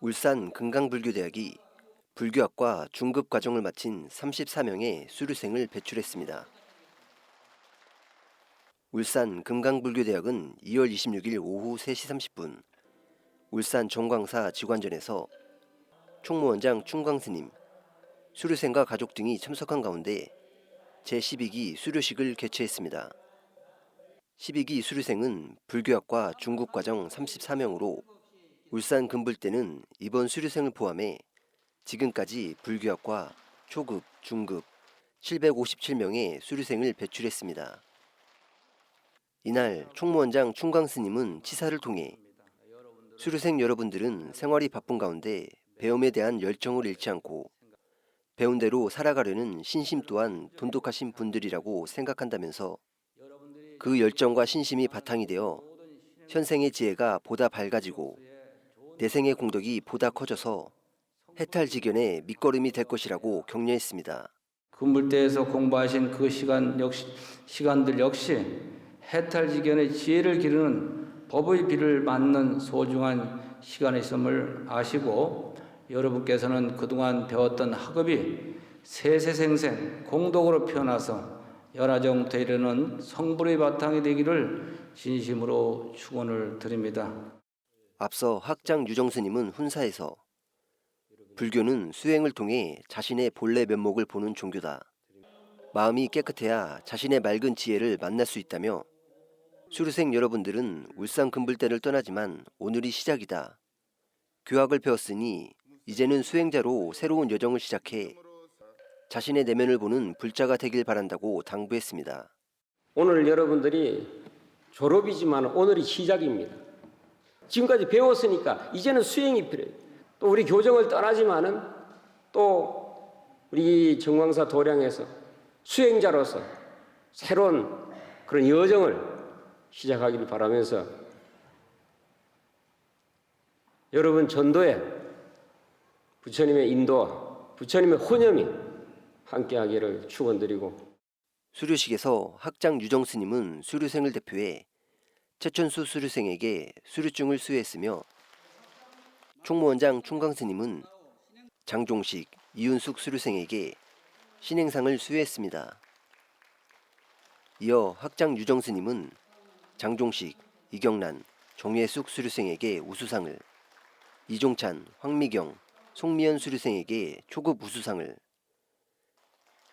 울산 금강불교대학이 불교학과 중급 과정을 마친 34명의 수료생을 배출했습니다. 울산 금강불교대학은 2월 26일 오후 3시 30분 울산 정광사 지관전에서 총무원장 충광스님, 수료생과 가족 등이 참석한 가운데 제12기 수료식을 개최했습니다. 12기 수료생은 불교학과 중급과정 34명으로 울산 금불대는 이번 수료생을 포함해 지금까지 불교학과 초급, 중급 757명의 수료생을 배출했습니다. 이날 총무원장 충광 스님은 치사를 통해 수료생 여러분들은 생활이 바쁜 가운데 배움에 대한 열정을 잃지 않고 배운 대로 살아가려는 신심 또한 돈독하신 분들이라고 생각한다면서 그 열정과 신심이 바탕이 되어 현생의 지혜가 보다 밝아지고 내생의 공덕이 보다 커져서 해탈지견의 밑거름이 될 것이라고 격려했습니다. 금물대에서 공부하신 그 시간 역시 시간들 역시 해탈지견의 지혜를 기르는 법의 비를 맞는 소중한 시간이었음을 아시고 여러분께서는 그동안 배웠던 학업이 세세생생 공덕으로 피어나서 열화정 되려는 성불의 바탕이 되기를 진심으로 축원을 드립니다. 앞서 학장 유정스님은 훈사에서 불교는 수행을 통해 자신의 본래 면목을 보는 종교다. 마음이 깨끗해야 자신의 맑은 지혜를 만날 수 있다며 수료생 여러분들은 울산 금불대를 떠나지만 오늘이 시작이다. 교학을 배웠으니 이제는 수행자로 새로운 여정을 시작해 자신의 내면을 보는 불자가 되길 바란다고 당부했습니다. 오늘 여러분들이 졸업이지만 오늘이 시작입니다. 지금까지 배웠으니까 이제는 수행이 필요해요. 또 우리 교정을 떠나지만은 또 우리 정광사 도량에서 수행자로서 새로운 그런 여정을 시작하기를 바라면서 여러분 전도에 부처님의 인도와 부처님의 혼념이 함께하기를 축원드리고 수료식에서 학장 유정 스님은 수료생을 대표해 최천수 수료생에게 수료증을 수여했으며 총무원장 충광스님은 장종식, 이윤숙 수료생에게 신행상을 수여했습니다. 이어 학장 유정스님은 장종식, 이경란, 정예숙 수료생에게 우수상을, 이종찬, 황미경, 송미연 수료생에게 초급 우수상을,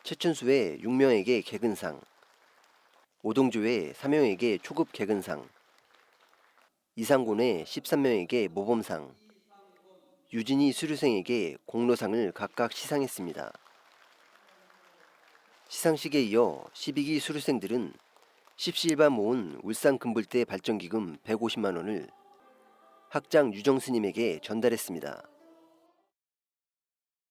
최천수의 6명에게 개근상, 오동조의 3명에게 초급 개근상, 이상곤의 13명에게 모범상, 유진희 수료생에게 공로상을 각각 시상했습니다. 시상식에 이어 12기 수료생들은 십시일반 모은 울산 금불대 발전기금 150만 원을 학장 유정스님에게 전달했습니다.